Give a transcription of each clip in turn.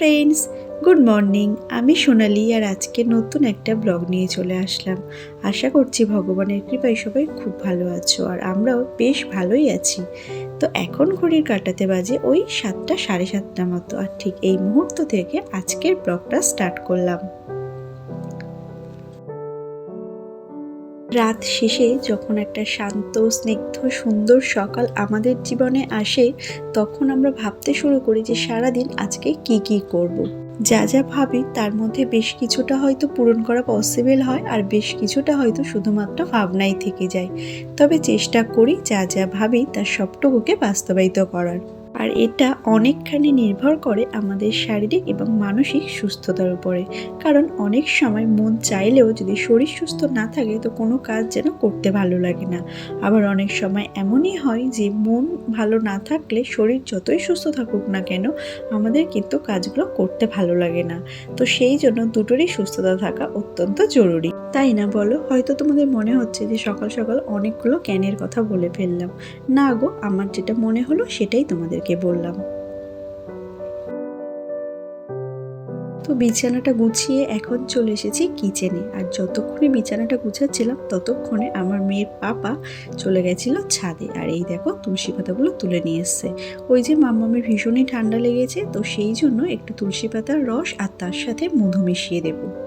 Friends good morning আমি সোনালি আর আজকে নতুন একটা ব্লগ নিয়ে চলে আসলাম। আশা করছি ভগবানের কৃপায় সবাই খুব ভালো আছো আর আমরাও বেশ ভালোই আছি। তো এখন ঘড়ির কাটাতে বাজে ওই সাতটা সাড়ে সাতটা মতো আর ঠিক এই মুহূর্ত থেকে আজকের ব্লগটা স্টার্ট করলাম। রাত শেষে যখন একটা শান্ত, স্নিগ্ধ, সুন্দর সকাল আমাদের জীবনে আসে, তখন আমরা ভাবতে শুরু করি যে সারাদিন আজকে কি কি করব। যা যা ভাবি, তার মধ্যে বেশ কিছুটা হয়তো পূরণ করা পসিবল হয় আর বেশ কিছুটা হয়তো শুধুমাত্র ভাবনাই থেকে যায় তবে চেষ্টা করি যা যা ভাবি, তার সবটুকুকে বাস্তবায়িত করার আর এটা অনেকখানি নির্ভর করে আমাদের শারীরিক এবং মানসিক সুস্থতার উপরে। কারণ অনেক সময় মন চাইলেও যদি শরীর সুস্থ না থাকে, তো কোনো কাজ যেন করতে ভালো লাগে না। আবার অনেক সময় এমনই হয় যে, মন ভালো না থাকলে শরীর যতই সুস্থ থাকুক না কেন, আমাদের কিন্তু কাজগুলো করতে ভালো লাগে না। তো সেই জন্য দুটোরই সুস্থতা থাকা অত্যন্ত জরুরি। তাই না বলো? হয়তো তোমাদের মনে হচ্ছে যে সকাল সকাল অনেকগুলো ক্যানের কথা বলে ফেললাম। না গো, আমার যেটা মনে হলো সেটাই তোমাদেরকে বললাম। তো বিছানাটা গুছিয়ে এখন চলে এসেছি কিচেনে। আর যতক্ষণে বিছানাটা গুছাচ্ছিলাম, ততক্ষণে আমার মেয়ের পাপা চলে গেছিল ছাদে। আর এই দেখো, তুলসী পাতাগুলো তুলে নিয়ে এসছে। ওই যে মাম্মামের ভীষণই ঠান্ডা লেগেছে, তো সেই জন্য একটু তুলসী পাতার রস আর তার সাথে মধু মিশিয়ে দেবো।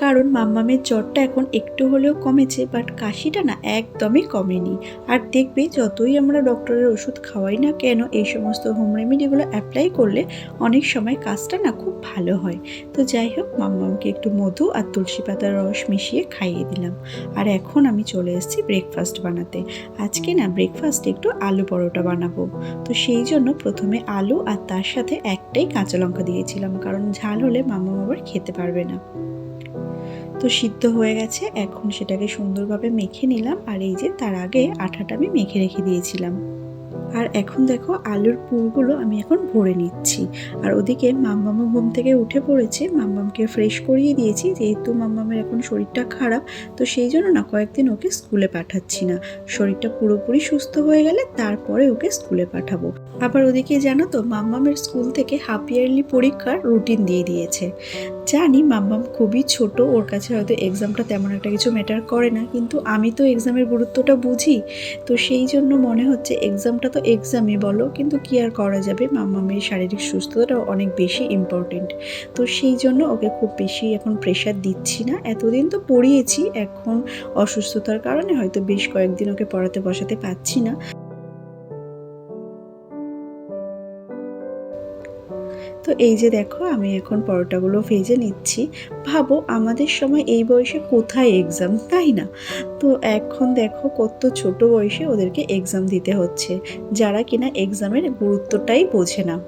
কারণ মাম্মামের জ্বরটা এখন একটু হলেও কমেছে বাট কাশিটা না একদমই কমেনি। আর দেখবে যতই আমরা ডক্টরের ওষুধ খাওয়াই না কেন, এই সমস্ত হোম রেমেডিগুলো অ্যাপ্লাই করলে অনেক সময় কাজটা না খুব ভালো হয়। তো যাই হোক, মাম্মামকে একটু মধু আর তুলসী পাতার রস মিশিয়ে খাইয়ে দিলাম। আর এখন আমি চলে এসেছি ব্রেকফাস্ট বানাতে। আজকে না ব্রেকফাস্টে একটু আলু পরোটা বানাবো। তো সেই জন্য প্রথমে আলু আর তার সাথে একটাই কাঁচা লঙ্কা দিয়েছিলাম, কারণ ঝাল হলে মাম্মাম আবার খেতে পারবে না। তো সিদ্ধ হয়ে গেছে, এখন সেটাকে সুন্দরভাবে মেখে নিলাম আর এই যে তার আগে আঠাটা আমি মেখে রেখে দিয়েছিলাম। আর এখন দেখো আলুর পুরগুলো আমি এখন ভরে নিচ্ছি। আর ওদিকে মাম্মামা ঘুম থেকে উঠে পড়েছে, মাম্মামকে ফ্রেশ করিয়ে দিয়েছি, যেহেতু মাম্মামের এখন শরীরটা খারাপ, তো সেই জন্য না কয়েকদিন ওকে স্কুলে পাঠাচ্ছি না। শরীরটা পুরোপুরি সুস্থ হয়ে গেলে তারপরে ওকে স্কুলে পাঠাবো। আবার ওদিকে জানো তো, মাম্মামের স্কুল থেকে হাফ ইয়ারলি পরীক্ষার রুটিন দিয়ে দিয়েছে। জানি মাম্মাম খুবই ছোট, ওর কাছে হয়তো এক্সামটা তেমন একটা কিছু ম্যাটার করে না, কিন্তু আমি তো এক্সামের গুরুত্বটা বুঝি। তো সেই জন্য মনে হচ্ছে এক্সামটা তো এক্সামই বলো, কিন্তু কি আর করা যাবে? মাম্মামের শারীরিক সুস্থতাটা অনেক বেশি ইম্পর্টেন্ট তো সেই জন্য ওকে খুব বেশি এখন প্রেশার দিচ্ছি না। এতদিন তো পড়িয়েছি, এখন অসুস্থতার কারণে হয়তো বেশ কয়েকদিন ওকে পড়াতে বসাতে পারছি না। তো এই যে দেখো, আমি এখন পরোটাগুলো ভেজে নিচ্ছি। ভাবো আমাদের সময় এই বয়সে কোথায় এক্সাম তাই না? তো এখন দেখো কত ছোট বয়সে ওদেরকে এক্সাম দিতে হচ্ছে, যারা কিনা এক্সামের গুরুত্বটাই বোঝে না।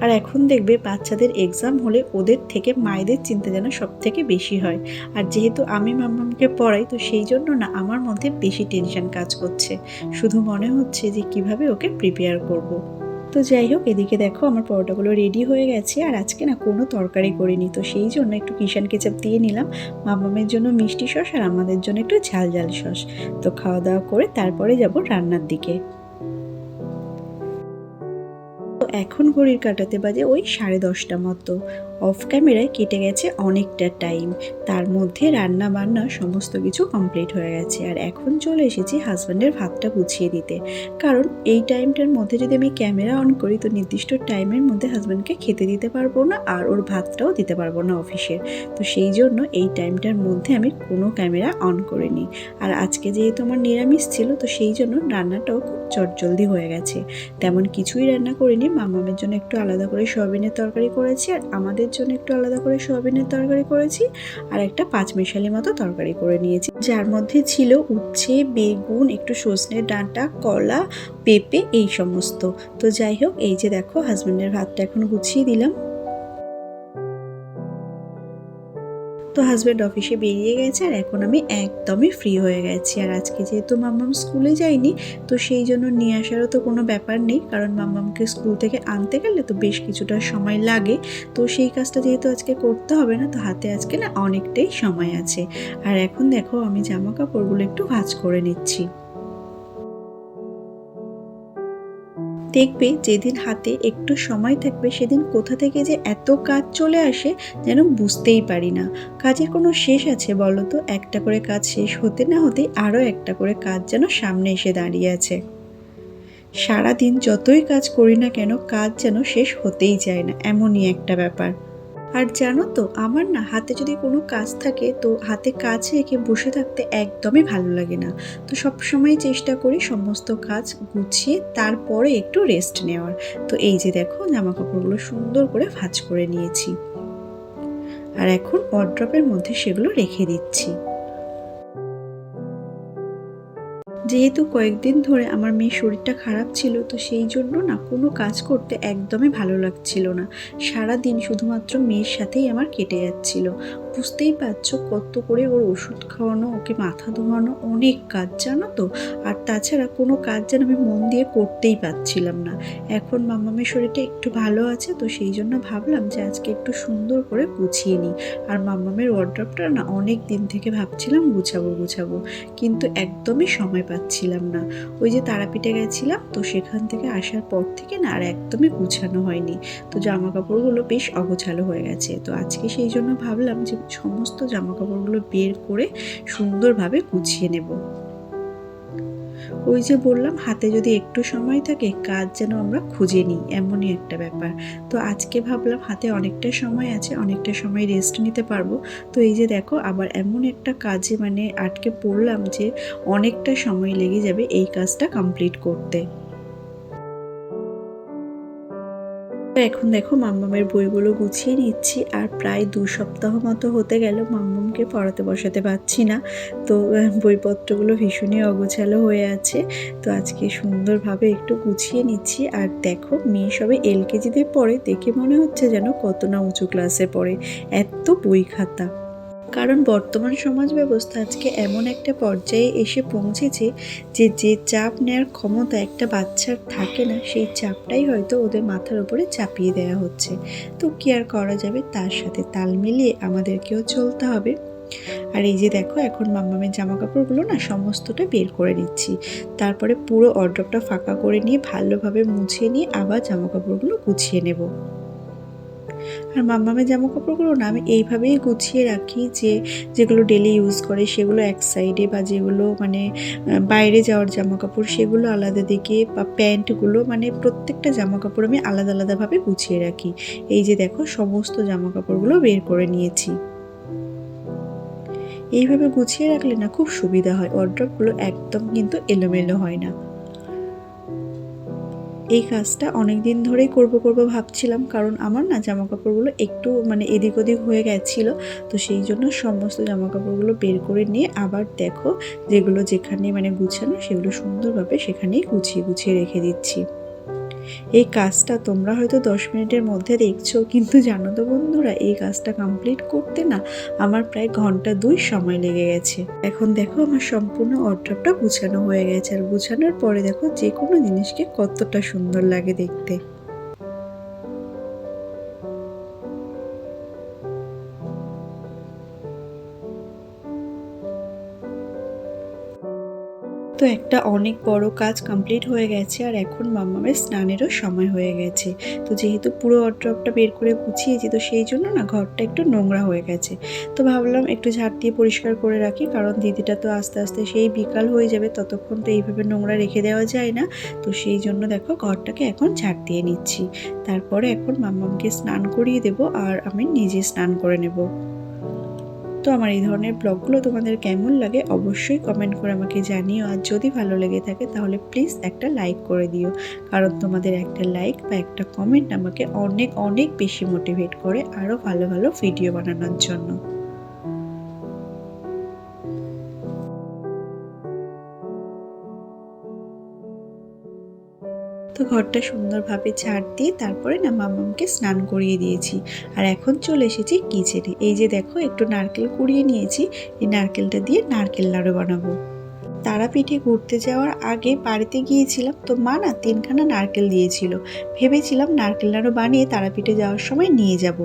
আর এখন দেখবে বাচ্চাদের এক্সাম হলে ওদের থেকে মায়েদের চিন্তা যেন সব থেকে বেশি হয়। আর যেহেতু আমি মাম্মামকে পড়াই, তো সেই জন্য না আমার মধ্যে বেশি টেনশন কাজ করছে। শুধু মনে হচ্ছে যে কীভাবে ওকে প্রিপেয়ার করব। তো যাই হোক, এদিকে দেখো আমার পরোটাগুলো রেডি হয়ে গেছে আর আজকে না কোনো তরকারি করিনি। তো সেই জন্য একটু কিষান কেচাপ দিয়ে নিলাম। মামামের জন্য মিষ্টি সস আর আমাদের জন্য একটু ঝাল ঝাল সস। তো খাওয়া দাওয়া করে তারপরে যাব রান্নার দিকে। এখন ঘড়ির কাটাতে বাজে ওই সাড়ে দশটা মতো। অফ ক্যামেরায় কেটে গেছে অনেকটা টাইম। তার মধ্যে রান্না বান্না সমস্ত কিছু কমপ্লিট হয়ে গেছে। আর এখন চলে এসেছি হাজব্যান্ডের ভাতটা গুছিয়ে দিতে। কারণ এই টাইমটার মধ্যে যদি আমি ক্যামেরা অন করি, তো নির্দিষ্ট টাইমের মধ্যে হাজব্যান্ডকে খেতে দিতে পারব না আর ওর ভাতটাও দিতে পারব না অফিসের তো সেই জন্য এই টাইমটার মধ্যে আমি কোনো ক্যামেরা অন করিনি। আর আজকে যেহেতু আমার নিরামিষ ছিল, তো সেই জন্য রান্নাটাও খুব চটজলদি হয়ে গেছে। তেমন কিছুই রান্না করিনি। মামামের জন্য একটু আলাদা করে সয়াবিনের তরকারি করেছি আর আমাদের জন্য একটু আলাদা করে সয়াবিনের তরকারি করেছি আর একটা পাঁচ পাঁচমিশালি মতো তরকারি করে নিয়েছি। যার মধ্যে ছিল উচ্ছে, বেগুন, একটু সজনের ডাঁটা, কলা, পেঁপে, এই সমস্ত। তো যাই হোক, এই যে দেখো হাজব্যান্ডের ভাতটা এখন গুছিয়ে দিলাম। তো হাজব্যান্ড অফিসে বেরিয়ে গেছে আর এখন আমি একদমই ফ্রি হয়ে গেছি। আর আজকে যেহেতু মাম্মাম স্কুলে যায়নি, তো সেই জন্য নিয়ে আসারও তো কোনো ব্যাপার নেই। কারণ মাম্মামকে স্কুল থেকে আনতে গেলে তো বেশ কিছুটা সময় লাগে। তো সেই কাজটা যেহেতু আজকে করতে হবে না, তো হাতে আজকে না অনেকটাই সময় আছে। আর এখন দেখো আমি জামা কাপড়গুলো একটু ভাজ করে নিচ্ছি। দেখবে যেদিন হাতে একটু সময় থাকবে, সেদিন কোথা থেকে যে এত কাজ চলে আসে যেন বুঝতেই পারি না। কাজের কোনো শেষ আছে বলো তো? একটা করে কাজ শেষ হতে না হতে আরও একটা করে কাজ যেন সামনে এসে দাঁড়িয়ে আছে। সারাদিন যতই কাজ করি না কেন, কাজ যেন শেষ হতেই চায় না, এমনই একটা ব্যাপার। আর জানো তো, আমার না হাতে যদি কোনো কাজ থাকে, তো হাতে কাজ রেখে বসে থাকতে একদমই ভালো লাগে না। তো সবসময় চেষ্টা করি সমস্ত কাজ গুছিয়ে তারপরে একটু রেস্ট নেওয়ার। তো এই যে দেখো, জামা কাপড়গুলো সুন্দর করে ভাঁজ করে নিয়েছি। আর এখন ওয়ার্ড্রপের মধ্যে সেগুলো রেখে দিচ্ছি। যেহেতু কয়েকদিন ধরে আমার মেয়ের শরীরটা খারাপ ছিল, তো সেই জন্য না কোনো কাজ করতে একদমই ভালো লাগছিল না। সারা দিন শুধুমাত্র মেয়ের সাথেই আমার কেটে যাচ্ছিল। বুঝতেই পারছ কত করে ওর ওষুধ খাওয়ানো, ওকে মাথা ধোয়ানো, অনেক কাজ, জানো তো? আর তাছাড়া কোনো কাজ যেন আমি মন দিয়ে করতেই পারছিলাম না। এখন মাম্মামের শরীরটা একটু ভালো আছে, তো সেই জন্য ভাবলাম যে আজকে একটু সুন্দর করে গুছিয়ে নিই। আর মাম্মামের ওয়ার্ড্রপটা না অনেক দিন থেকে ভাবছিলাম গুছাবো গুছাবো, কিন্তু একদমই সময় পাচ্ছিলাম না। ওই যে তারাপীঠে গেছিলাম, তো সেখান থেকে আসার পর থেকে না আর একদমই গুছানো হয়নি। তো জামা কাপড়গুলো বেশ অগোছালো হয়ে গেছে। তো আজকে সেই জন্য ভাবলাম যে সমস্ত জামা কাপড়গুলো বের করে সুন্দরভাবে গুছিয়ে নেব। ওই যে বললাম, হাতে যদি একটু সময় থাকে, কাজ যেন আমরা খুঁজে নিই, এমনই একটা ব্যাপার। তো আজকে ভাবলাম, হাতে অনেকটা সময় আছে, অনেকটা সময় রেস্ট নিতে পারব। তো এই যে দেখো, আবার এমন একটা কাজে মানে আটকে পড়লাম যে, অনেকটা সময় লেগে যাবে এই কাজটা কমপ্লিট করতে। এখন দেখো মাম্মামের বইগুলো গুছিয়ে নিচ্ছি আর প্রায় দু সপ্তাহ মতো হতে গেল মাম্মামকে পড়াতে বসাতে পারছি না। তো বইপত্রগুলো ভীষণই অগোছালো হয়ে আছে। তো আজকে সুন্দরভাবে একটু গুছিয়ে নিচ্ছি। আর দেখো, মেয়ে সবে এলকেজিতে পড়ে। দেখে মনে হচ্ছে যেন কত না উঁচু ক্লাসে পড়ে। এত বই খাতা। কারণ বর্তমান সমাজ ব্যবস্থা আজকে এমন একটা পর্যায়ে এসে পৌঁছেছে যে যে চাপ নেওয়ার ক্ষমতা একটা বাচ্চার থাকে না, সেই চাপটাই হয়তো ওদের মাথার উপরে চাপিয়ে দেওয়া হচ্ছে। তো কি আর করা যাবে? তার সাথে তাল মিলিয়ে আমাদেরকেও চলতে হবে। আর এই যে দেখো, এখন মাম্মামের জামা কাপড়গুলো না সমস্তটা বের করে নিচ্ছি। তারপরে পুরো অর্ডারটা ফাঁকা করে নিয়ে ভালোভাবে মুছিয়ে নিয়ে আবার জামা কাপড়গুলো গুছিয়ে নেব। আর মাম্মামের জামা কাপড়গুলো না আমি এইভাবেই গুছিয়ে রাখি যে যেগুলো ডেলি ইউজ করে সেগুলো এক সাইডে বা যেগুলো মানে বাইরে যাওয়ার জামা কাপড় সেগুলো আলাদা দিকে বা প্যান্টগুলো মানে প্রত্যেকটা জামা কাপড় আমি আলাদা আলাদাভাবে গুছিয়ে রাখি। এই যে দেখো সমস্ত জামা কাপড়গুলো বের করে নিয়েছি। এইভাবে গুছিয়ে রাখলে না খুব সুবিধা হয়। অর্ডারগুলো একদম কিন্তু এলোমেলো হয় না। এই কাজটা অনেক দিন ধরেই করব করব ভাবছিলাম। কারণ আমার না জামা কাপড়গুলো একটু মানে এদিক ওদিক হয়ে গেছিল। তো সেই জন্য সমস্ত জামা কাপড়গুলো বের করে নিয়ে আবার দেখো যেগুলো যেখানে মানে গুছানো সেগুলো সুন্দরভাবে সেখানেই গুছিয়ে গুছিয়ে রেখে দিচ্ছি। এই কাজটা তোমরা হয়তো দশ মিনিটের মধ্যে দেখছ, কিন্তু জানো তো বন্ধুরা, এই কাজটা কমপ্লিট করতে না আমার প্রায় ঘণ্টা দুই সময় লেগে গেছে। এখন দেখো আমার সম্পূর্ণ অর্ডারটা গুছানো হয়ে গেছে। আর গুছানোর পরে দেখো যে কোনো জিনিসকে কতটা সুন্দর লাগে দেখতে। তো একটা অনেক বড় কাজ কমপ্লিট হয়ে গেছে আর এখন মাম্মামের স্নানেরও সময় হয়ে গেছে। তো যেহেতু পুরো অড্রপটা বের করে গুছিয়েছি, তো সেই জন্য না ঘরটা একটু নোংরা হয়ে গেছে। তো ভাবলাম একটু ঝাড় দিয়ে পরিষ্কার করে রাখি, কারণ দিদিটা তো আস্তে আস্তে সেই বিকাল হয়ে যাবে, ততক্ষণ তো এইভাবে নোংরা রেখে দেওয়া যায় না। তো সেই জন্য দেখো ঘরটাকে এখন ঝাড় দিয়ে নিচ্ছি। তারপরে এখন মাম্মামকে স্নান করিয়ে দেব আর আমি নিজে স্নান করে নেব। তো আমার এই ধরনের ব্লগগুলো তোমাদের কেমন লাগে অবশ্যই কমেন্ট করে আমাকে জানিও। আর যদি ভালো লেগে থাকে তাহলে প্লিজ একটা লাইক করে দিও। কারণ তোমাদের একটা লাইক বা একটা কমেন্ট আমাকে অনেক অনেক বেশি মোটিভেট করে আরও ভালো ভালো ভিডিও বানানোর জন্য। তো ঘরটা সুন্দরভাবে ঝাড় দিয়ে তারপরে না মামামকে স্নান করিয়ে দিয়েছি। আর এখন চলে এসেছি কিচেনে। এই যে দেখো, একটু নারকেল কুড়িয়ে নিয়েছি। এই নারকেলটা দিয়ে নারকেল নাড়ু বানাবো। তারাপীঠে ঘুরতে যাওয়ার আগে বাড়িতে গিয়েছিলাম তো মা না তিনখানা নারকেল দিয়েছিল। ভেবেছিলাম নারকেল নাড়ু বানিয়ে তারাপীঠে যাওয়ার সময় নিয়ে যাব,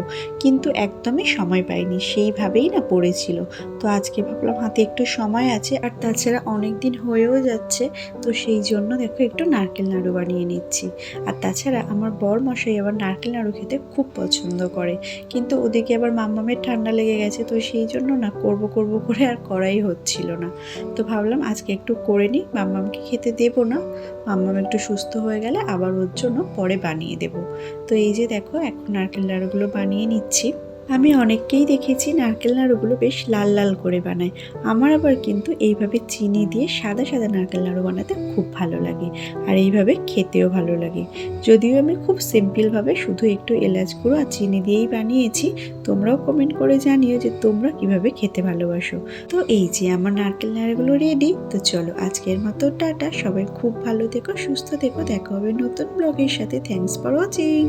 কিন্তু একদমই সময় পাইনি, সেইভাবেই না পড়েছিল। তো আজকে ভাবলাম হাতে একটু সময় আছে আর তাছাড়া অনেক দিন হয়েও যাচ্ছে, তো সেই জন্য দেখো একটু নারকেল নাড়ু বানিয়ে নিচ্ছি। আর তাছাড়া আমার বর মশাই আবার নারকেল নাড়ু খেতে খুব পছন্দ করে, কিন্তু ওদিকে আবার মাম্মামের ঠান্ডা লেগে গেছে, তো সেই জন্য না করব করব করে আর করাই হচ্ছিল না। তো ভাবলাম আজকে একটু করে নিই। মাম্মামকে খেতে দেবো না। মাম্মাম একটু সুস্থ হয়ে গেলে আবার ওর জন্য পরে বানিয়ে দেব। তো এই যে দেখো, এখন নারকেল নাড়ুগুলো বানিয়ে নিচ্ছি। আমি অনেককেই দেখেছি নারকেল নাড়ুগুলো বেশ লাল লাল করে বানায়। আমার আবার কিন্তু এইভাবে চিনি দিয়ে সাদা সাদা নারকেল নাড়ু বানাতে খুব ভালো লাগে আর এইভাবে খেতেও ভালো লাগে। যদিও আমি খুব সিম্পলভাবে শুধু একটু এলাচ গুঁড়ো আর চিনি দিয়েই বানিয়েছি, তোমরাও কমেন্ট করে জানিও যে তোমরা কীভাবে খেতে ভালোবাসো। তো এই যে আমার নারকেল নাড়ুগুলো রেডি তো চলো আজকের মতো টাটা। সবাই খুব ভালো থেকো, সুস্থ থেকো। দেখা হবে নতুন ব্লগের সাথে। Thanks for watching